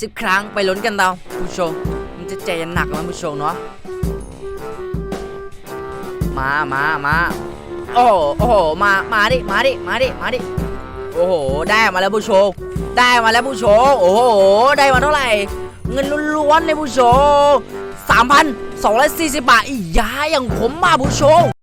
สิบครั้งไปลุ้นกันเราผู้ชมมันจะใจยันหนักนะผู้ชมเนาะมามามาโอ้โหโอ้โหมามาดิมาดิมาดิมาดิโอ้โหได้มาแล้วผู้ชมได้มาแล้วผู้ชมโอ้โหได้มาเท่าไหร่ เงินล้วนๆเลยผู้ชมสามพันสองร้อยสี่สิบบาทอียาอย่างผมมาผู้ชม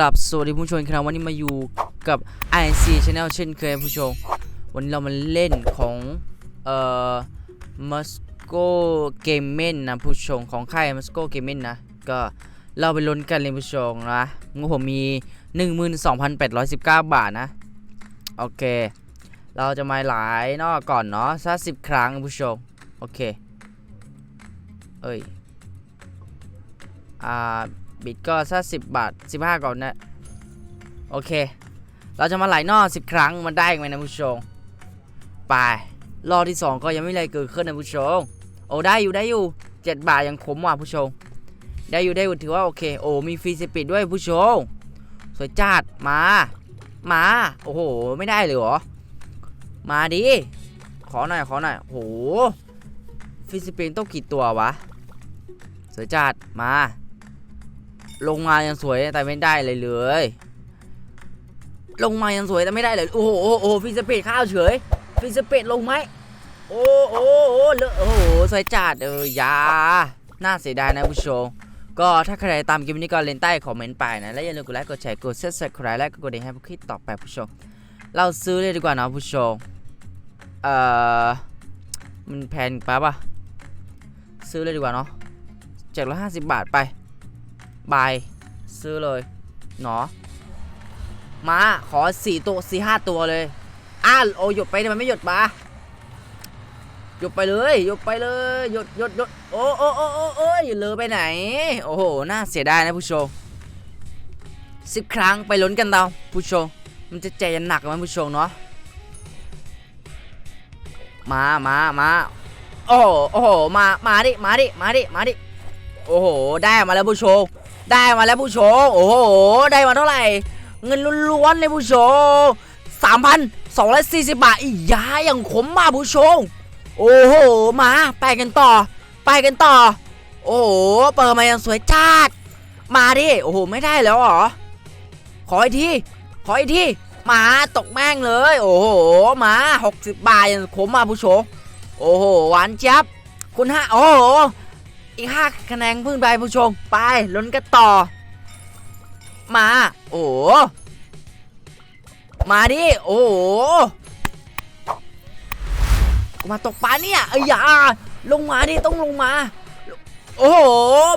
ลกลับสวัสดีผู้ชมครับวันนี้มาอยู่กับ INC Channel เช่นเคยผู้ชม วันนี้เรามาเล่นของเอ่อ Musco Gaming นะผู้ชมของค่าย Musco Gaming นะ ก็เราไปลุ้นกันเลยผู้ชมนะงบผมมี 12,819 บาทนะ โอเค เราจะมาหลายนอกก่อนเนาะสักสิบครั้งผู้ชม โอเค เอ้ย อ่า บิตก็สักสิบบาทสิบห้าก่อนนะ โอเค เราจะมาไหลนอกสิบครั้งมันได้ไหมนะผู้ชม ไป รอบที่สองก็ยังไม่มีอะไรเกิดขึ้นนะผู้ชม โอ้ได้อยู่ได้อยู่เจ็ดบาทยังขมว่ะผู้ชม ได้อยู่ได้อยู่ถือว่าโอเค โอ้มีฟรีสปีดด้วยผู้ชม สวยจัดมา มา โอ้โห ไม่ได้เลยเหรอ มาดิ ขอหน่อยขอหน่อยโอ้โหฟรีสปีดต้องกี่ตัววะสวยจัดมา ลงมายังสวยแต่ไม่ได้เลยเลย ลงมายังสวยแต่ไม่ได้เลย โอ้โหโอ้โหฟิสเปดข้าวเฉยฟิสเปดลงไหมโอ้โอ้โอ้เลอะโอ้โหสวยจัดเออยาน่าเสียดายนะผู้ชมก็ถ้าใครตามคลิปนี้ก็เล่นใต้คอมเมนต์ไปนะ และอย่าลืมกดไลค์กดแชร์กดซับสไครต์และก็กดดิ่งให้ผู้คลิปต่อไปผู้ชม เราซื้อเลยดีกว่านะผู้ชมเอ่อมันแพงปะปะซื้อเลยดีกว่าเนาะเจ็ดร้อยห้าสิบบาทไป บายซื้อเลยหนอมา ขอสี่ตัวสี่ห้าตัวเลย อ้าโอหยดไปทำไมไม่หยดมาหยดไปเลยหยดไปเลยหยดหยดหยดโอ้โอ้โอ้โอ้โอ้ยเลยไปไหน โอ้โห น่าเสียดายนะผู้ชมสิบครั้งไปลุ้นกันเราผู้ชม มันจะใจยันหนักไหมผู้ชมเนาะมามามาโอ้โหโอ้โหมามาดิมาดิมาดิมาดิโอ้โห ได้มาแล้วผู้ชม ได้มาแล้วผู้ชม โอ้โห ได้มาเท่าไหร่ เงินล้วนๆเลยผู้ชมสามพันสองร้อยสี่สิบบาทอียาอย่างขมมาผู้ชม โอ้โห มา ไปกันต่อ ไปกันต่อ โอ้โห เปิดมายังสวยจัดมาดิ โอ้โห ไม่ได้แล้วหรอ ขออีกที ขออีกที มาตกแม่งเลย โอ้โห มาหกสิบบาทอยังขมมาผู้ชม โอ้โห หวานเจี๊ยบ คุณห้าโอ้โห อีกห้าคะแนนพิ่งไปผู้ชม ไปลุ้นกันต่อ มา โอ้มาดิ โอ้กูมาตกปลาเนี่ยเอ้ยอย่าลงมาดิ ต้องลงมา โอ้โห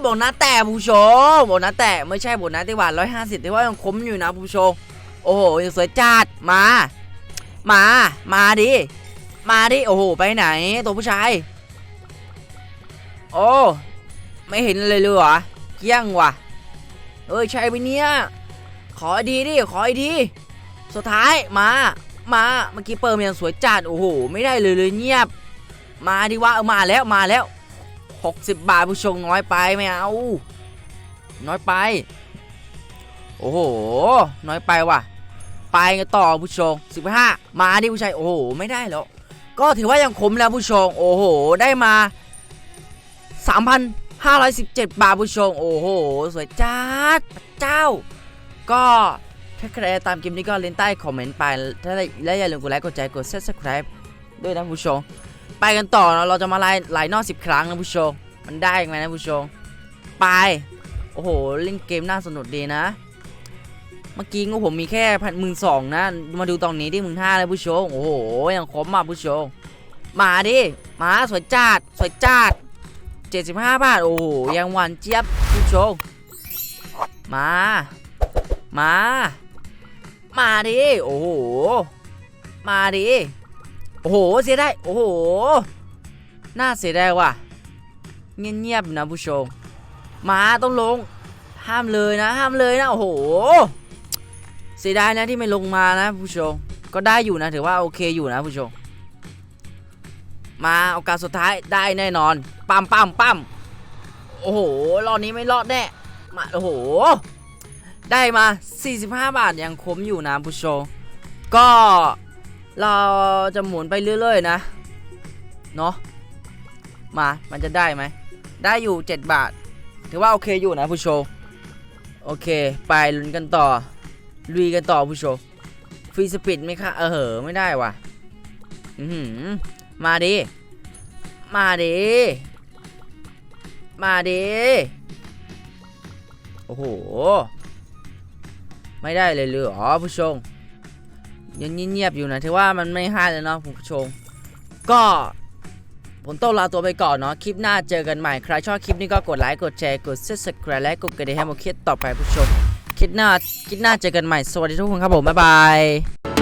บอกนะแต่ผู้ชมบอกนะแต่ไม่ใช่บอกนะที่ว่าร้อยห้าสิบที่ว่ายังคมอยู่นะผู้ชม โอ้โหยังสวยจัดมา มา มาดิ มาดิ โอ้โห ไปไหน ตัวผู้ชาย โอ้ ไม่เห็นเลยเลยเหรอเกี้ยงว่ะ เอ้ยใช่ไปเนี่ย ขอดีดิ ขออีกทีสุดท้ายมา มาเมื่อกี้เปิดมันยังสวยจัดโอ้โห ไม่ได้เลยเลยเงียบ มาดิว่าเออมาแล้วมาแล้ว 60 บาทผู้ชมน้อยไปไม่เอา น้อยไป โอ้โห น้อยไปว่ะ ไปกันต่อผู้ชม15 มาดิผู้ชายโอ้โห ไม่ได้แล้วก็ถือว่ายังคมแล้วผู้ชม โอ้โห ได้มา 517 บาทผู้ชม โอ้โห สวยจัดเจ้า ก็ถ้าใครตามคลิปนี้ก็เล่นใต้คอมเมนต์ไป ถ้าและอย่าลืมกดไลค์กดแชร์กด subscribe ด้วยนะผู้ชม ไปกันต่อนะเราจะมาไล่ไล่นอกสิบครั้งนะผู้ชม มันได้ไหมนะผู้ชม ไป โอ้โห เล่นเกมน่าสนุกดีนะ เมื่อกี้งูผมมีแค่พันหมื่นสองนะ มาดูตอนนี้ที่หมื่นห้าเลยผู้ชม โอ้โห ยังคมมากผู้ชม มาดิ มาสวยจัดสวยจัด 75 บาท โอ้โหยังหวานเจี๊ยบผู้ชมมา มา มาดิ โอ้โห มาดิ โอ้โห เสียได้ โอ้โห น่าเสียไดายว่ะ เงียบๆนะผู้ชม มาต้องลง ห้ามเลยนะ ห้ามเลยนะ โอ้โห เสียดายนะที่ไม่ลงมานะผู้ชม ก็ได้อยู่นะถือว่าโอเคอยู่นะผู้ชม มาโอกาสสุดท้ายได้แน่นอนปั๊มปั๊มปั๊มโอ้โหรอบนี้ไม่รอดแน่มาโอ้โห ได้มา 45 บาทยังคุ้มอยู่นะผู้ชมก็เราจะหมุนไปเรื่อยๆนะเนาะมามันจะได้ไหมได้อยู่ 7 บาท ถือว่าโอเคอยู่นะผู้ชมโอเค ไปลุ้นกันต่อลุยกันต่อผู้ชมฟรีสปิดไหมคะเออเหอไม่ได้ว่ะอือหือ มาดิ มาดิ มาดิ โอ้โห ไม่ได้เลยเลยเหรอผู้ชมยังเงียบอยู่นะถือว่ามันไม่ให้เลยเนาะผู้ชม ก็ผมต้องลาตัวไปก่อนเนาะ คลิปหน้าเจอกันใหม่ ใครชอบคลิปนี้ก็กดไลค์ กดแชร์ กด subscribe และกดกระดิ่งให้ผมคลิปต่อไปผู้ชม คลิปหน้า คลิปหน้าเจอกันใหม่ สวัสดีทุกคนครับผม บ๊ายบาย